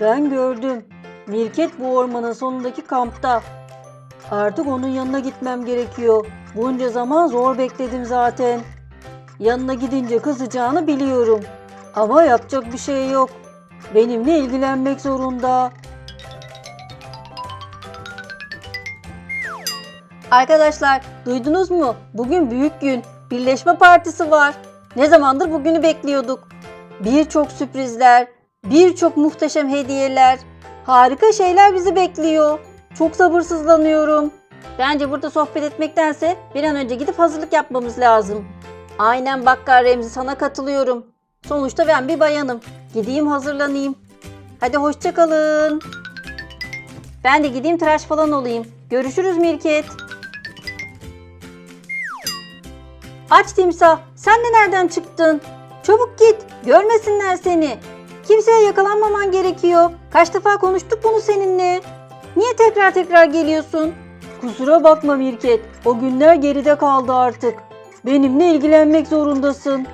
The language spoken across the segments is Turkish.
Ben gördüm. Mirket bu ormanın sonundaki kampta. Artık onun yanına gitmem gerekiyor. Bunca zaman zor bekledim zaten. Yanına gidince kızacağını biliyorum. Ama yapacak bir şey yok. Benimle ilgilenmek zorunda. Arkadaşlar duydunuz mu? Bugün büyük gün. Birleşme partisi var. Ne zamandır bugünü bekliyorduk. Birçok sürprizler, birçok muhteşem hediyeler, harika şeyler bizi bekliyor. Çok sabırsızlanıyorum. Bence burada sohbet etmektense bir an önce gidip hazırlık yapmamız lazım. Aynen Bakkar Remzi sana katılıyorum. Sonuçta ben bir bayanım. Gideyim hazırlanayım. Hadi hoşça kalın. Ben de gideyim tıraş falan olayım. Görüşürüz Mirket. Aç timsah. Sen de nereden çıktın? Çabuk git. Görmesinler seni. Kimseye yakalanmaman gerekiyor. Kaç defa konuştuk bunu seninle. Niye tekrar tekrar geliyorsun? Kusura bakma Mirket. O günler geride kaldı artık. Benimle ilgilenmek zorundasın.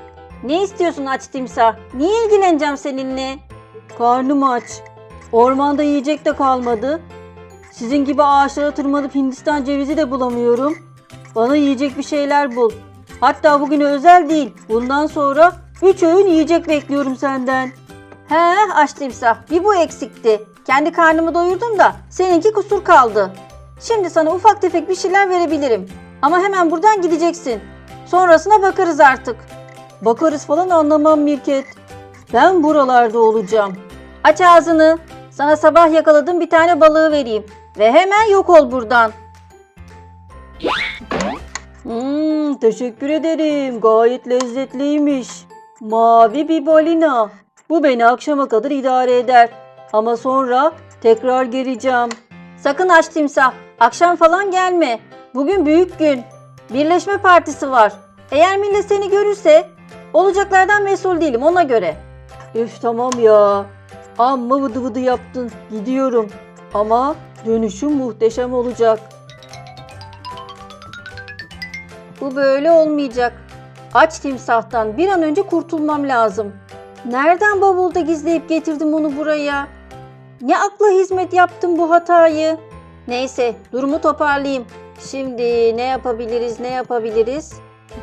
Ne istiyorsun aç timsah? Niye ilgileneceğim seninle? Karnım aç. Ormanda yiyecek de kalmadı. Sizin gibi ağaçlara tırmanıp Hindistan cevizi de bulamıyorum. Bana yiyecek bir şeyler bul. Hatta bugüne özel değil. Bundan sonra 3 öğün yiyecek bekliyorum senden. He aç timsah. Bir bu eksikti. Kendi karnımı doyurdum da seninki kusur kaldı. Şimdi sana ufak tefek bir şeyler verebilirim. Ama hemen buradan gideceksin. Sonrasına bakarız artık. Bakarız falan anlamam Mirket. Ben buralarda olacağım. Aç ağzını. Sana sabah yakaladığım bir tane balığı vereyim. Ve hemen yok ol buradan. Hmm, teşekkür ederim. Gayet lezzetliymiş. Mavi bir balina. Bu beni akşama kadar idare eder. Ama sonra tekrar geleceğim. Sakın aç timsah. Akşam falan gelme. Bugün büyük gün. Birleşme partisi var. Eğer millet seni görürse olacaklardan mesul değilim ona göre. Üf tamam ya. Amma vıdı vıdı yaptın. Gidiyorum. Ama dönüşüm muhteşem olacak. Bu böyle olmayacak. Aç timsahtan bir an önce kurtulmam lazım. Nereden bavulda gizleyip getirdim onu buraya? Ne akla hizmet yaptım bu hatayı? Neyse durumu toparlayayım. Şimdi ne yapabiliriz ne yapabiliriz?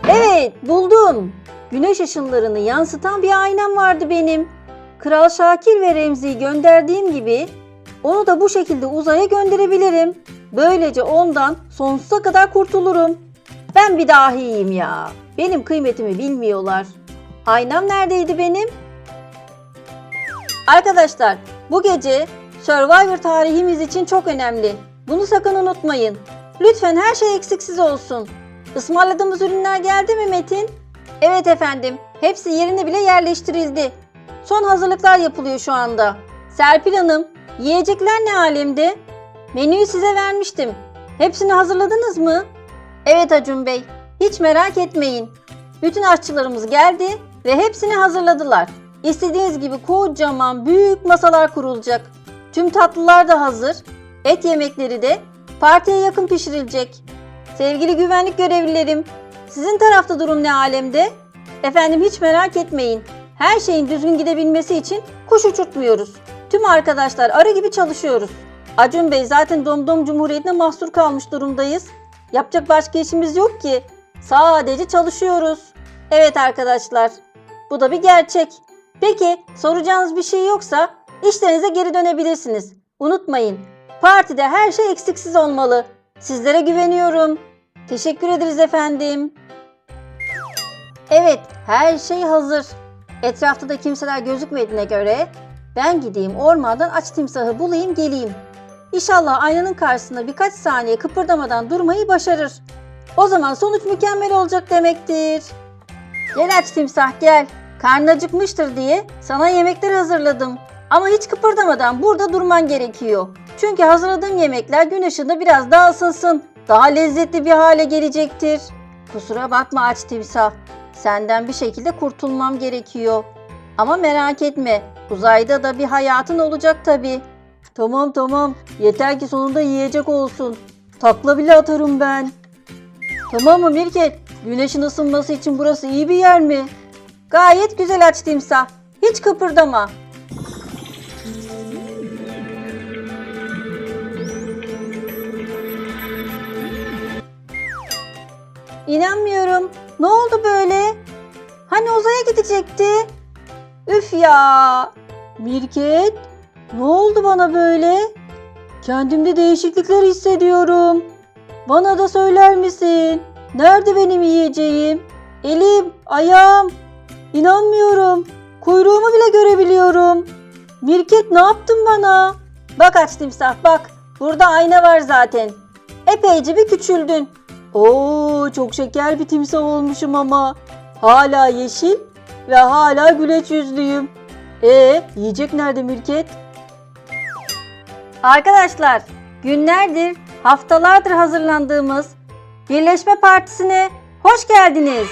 Evet buldum. Güneş ışınlarını yansıtan bir aynam vardı benim. Kral Şakir ve Remzi'yi gönderdiğim gibi onu da bu şekilde uzaya gönderebilirim. Böylece ondan sonsuza kadar kurtulurum. Ben bir dahiyim ya. Benim kıymetimi bilmiyorlar. Aynam neredeydi benim? Arkadaşlar bu gece Survivor tarihimiz için çok önemli. Bunu sakın unutmayın. Lütfen her şey eksiksiz olsun. Ismarladığımız ürünler geldi mi Metin? Evet efendim. Hepsi yerine bile yerleştirildi. Son hazırlıklar yapılıyor şu anda. Serpil Hanım, yiyecekler ne alemde? Menüyü size vermiştim. Hepsini hazırladınız mı? Evet Acun Bey, hiç merak etmeyin. Bütün aşçılarımız geldi ve hepsini hazırladılar. İstediğiniz gibi kocaman büyük masalar kurulacak. Tüm tatlılar da hazır. Et yemekleri de partiye yakın pişirilecek. Sevgili güvenlik görevlilerim, sizin tarafta durum ne alemde? Efendim hiç merak etmeyin. Her şeyin düzgün gidebilmesi için kuş uçurtmuyoruz. Tüm arkadaşlar arı gibi çalışıyoruz. Acun Bey zaten Domdom Cumhuriyeti'ne mahsur kalmış durumdayız. Yapacak başka işimiz yok ki. Sadece çalışıyoruz. Evet arkadaşlar. Bu da bir gerçek. Peki soracağınız bir şey yoksa işlerinize geri dönebilirsiniz. Unutmayın. Partide her şey eksiksiz olmalı. Sizlere güveniyorum. Teşekkür ederiz efendim. Evet, her şey hazır. Etrafta da kimseler gözükmediğine göre ben gideyim ormandan aç timsahı bulayım geleyim. İnşallah aynanın karşısında birkaç saniye kıpırdamadan durmayı başarır. O zaman sonuç mükemmel olacak demektir. Gel aç timsah gel. Karnın acıkmıştır diye sana yemekler hazırladım. Ama hiç kıpırdamadan burada durman gerekiyor. Çünkü hazırladığım yemekler gün ışığında biraz daha ısınsın. Daha lezzetli bir hale gelecektir. Kusura bakma aç timsah. Senden bir şekilde kurtulmam gerekiyor. Ama merak etme. Uzayda da bir hayatın olacak tabii. Tamam tamam. Yeter ki sonunda yiyecek olsun. Takla bile atarım ben. Tamam mı Mirket? Güneşin ısınması için burası iyi bir yer mi? Gayet güzel aç timsah. Hiç kıpırdama. İnanmıyorum. Ne oldu böyle? Hani uzaya gidecekti? Üf ya. Mirket, ne oldu bana böyle? Kendimde değişiklikler hissediyorum. Bana da söyler misin? Nerede benim yiyeceğim? Elim, ayağım, İnanmıyorum. Kuyruğumu bile görebiliyorum. Mirket ne yaptın bana? Bak aç timsah bak. Burada ayna var zaten. Epeyce bir küçüldün. Oo çok şeker bir timsah olmuşum ama. Hala yeşil ve hala güleç yüzlüyüm. E yiyecek nerede Mirket? Arkadaşlar günlerdir, haftalardır hazırlandığımız Birleşme Partisi'ne hoş geldiniz.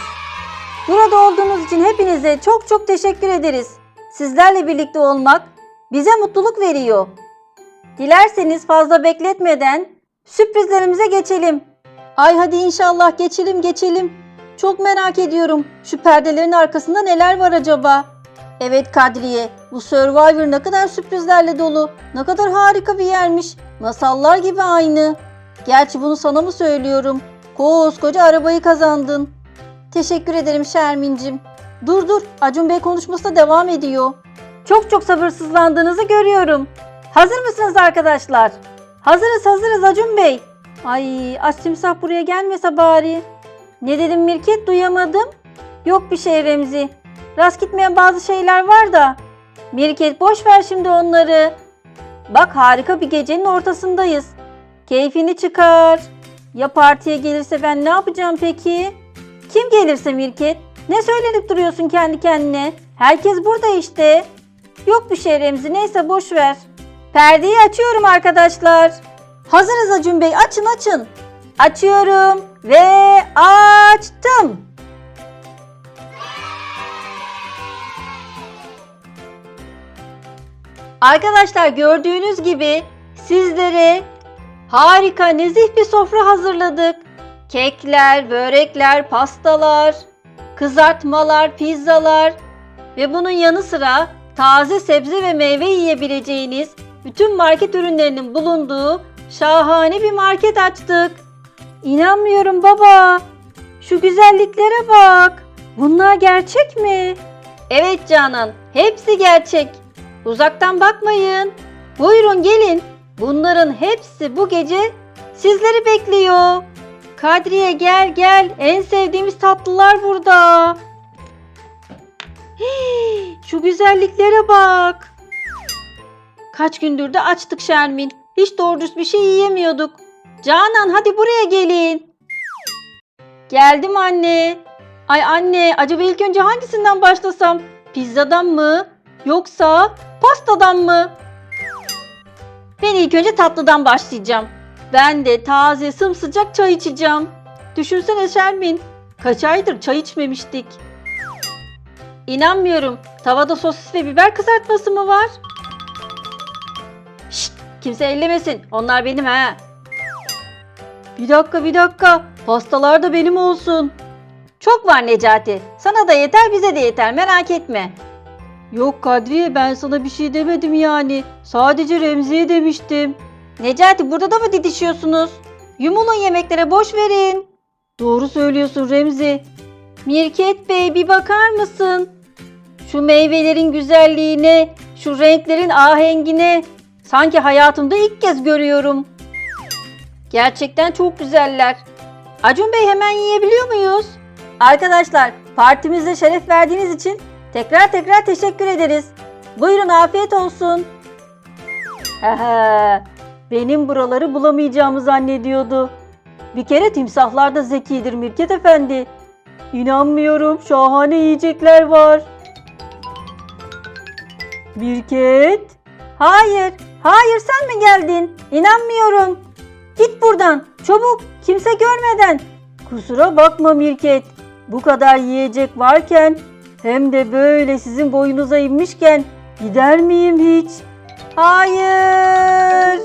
Burada olduğunuz için hepinize çok çok teşekkür ederiz. Sizlerle birlikte olmak bize mutluluk veriyor. Dilerseniz fazla bekletmeden sürprizlerimize geçelim. Ay hadi inşallah geçelim geçelim. Çok merak ediyorum. Şu perdelerin arkasında neler var acaba? Evet Kadriye, bu Survivor ne kadar sürprizlerle dolu. Ne kadar harika bir yermiş. Masallar gibi aynı. Gerçi bunu sana mı söylüyorum? Koskoca arabayı kazandın. Teşekkür ederim Şermin'cim. Dur dur, Acun Bey konuşmasına devam ediyor. Çok çok sabırsızlandığınızı görüyorum. Hazır mısınız arkadaşlar? Hazırız hazırız Acun Bey. Ay aç timsah buraya gelmese bari. Ne dedim Mirket duyamadım. Yok bir şey Remzi. Rast gitmeyen bazı şeyler var da. Mirket boş ver şimdi onları. Bak harika bir gecenin ortasındayız. Keyfini çıkar. Ya partiye gelirse ben ne yapacağım peki? Kim gelirse Mirket? Ne söylenip duruyorsun kendi kendine? Herkes burada işte. Yok bir şey Remzi neyse boş ver. Perdeyi açıyorum arkadaşlar. Hazırız Acun Bey açın açın. Açıyorum ve açtım. Arkadaşlar gördüğünüz gibi sizlere harika nezih bir sofra hazırladık. Kekler, börekler, pastalar, kızartmalar, pizzalar ve bunun yanı sıra taze sebze ve meyve yiyebileceğiniz bütün market ürünlerinin bulunduğu şahane bir market açtık. İnanmıyorum baba. Şu güzelliklere bak. Bunlar gerçek mi? Evet Canan, hepsi gerçek. Uzaktan bakmayın. Buyurun gelin. Bunların hepsi bu gece sizleri bekliyor. Kadriye gel gel. En sevdiğimiz tatlılar burada. Hii, şu güzelliklere bak. Kaç gündür de açtık Şermin. Hiç doğru dürüst bir şey yiyemiyorduk. Canan hadi buraya gelin. Geldim anne. Ay anne acaba ilk önce hangisinden başlasam? Pizzadan mı? Yoksa pastadan mı? Ben ilk önce tatlıdan başlayacağım. Ben de taze sımsıcak çay içeceğim. Düşünsene Şermin. Kaç aydır çay içmemiştik. İnanmıyorum. Tavada sosis ve biber kızartması mı var? Şşt, kimse ellemesin. Onlar benim ha. Bir dakika bir dakika. Pastalar da benim olsun. Çok var Necati. Sana da yeter bize de yeter merak etme. Yok Kadriye ben sana bir şey demedim yani. Sadece Remzi'ye demiştim. Necati burada da mı didişiyorsunuz? Yumulun yemeklere boş verin. Doğru söylüyorsun Remzi. Mirket Bey bir bakar mısın? Şu meyvelerin güzelliğine, şu renklerin ahengine sanki hayatımda ilk kez görüyorum. Gerçekten çok güzeller. Acun Bey hemen yiyebiliyor muyuz? Arkadaşlar partimizde şeref verdiğiniz için tekrar tekrar teşekkür ederiz. Buyurun afiyet olsun. Benim buraları bulamayacağımı zannediyordu. Bir kere timsahlar da zekidir Mirket Efendi. İnanmıyorum şahane yiyecekler var. Mirket? Hayır, hayır sen mi geldin? İnanmıyorum. Git buradan, çabuk, kimse görmeden. Kusura bakma Mirket. Bu kadar yiyecek varken hem de böyle sizin boyunuza inmişken gider miyim hiç? Hayır.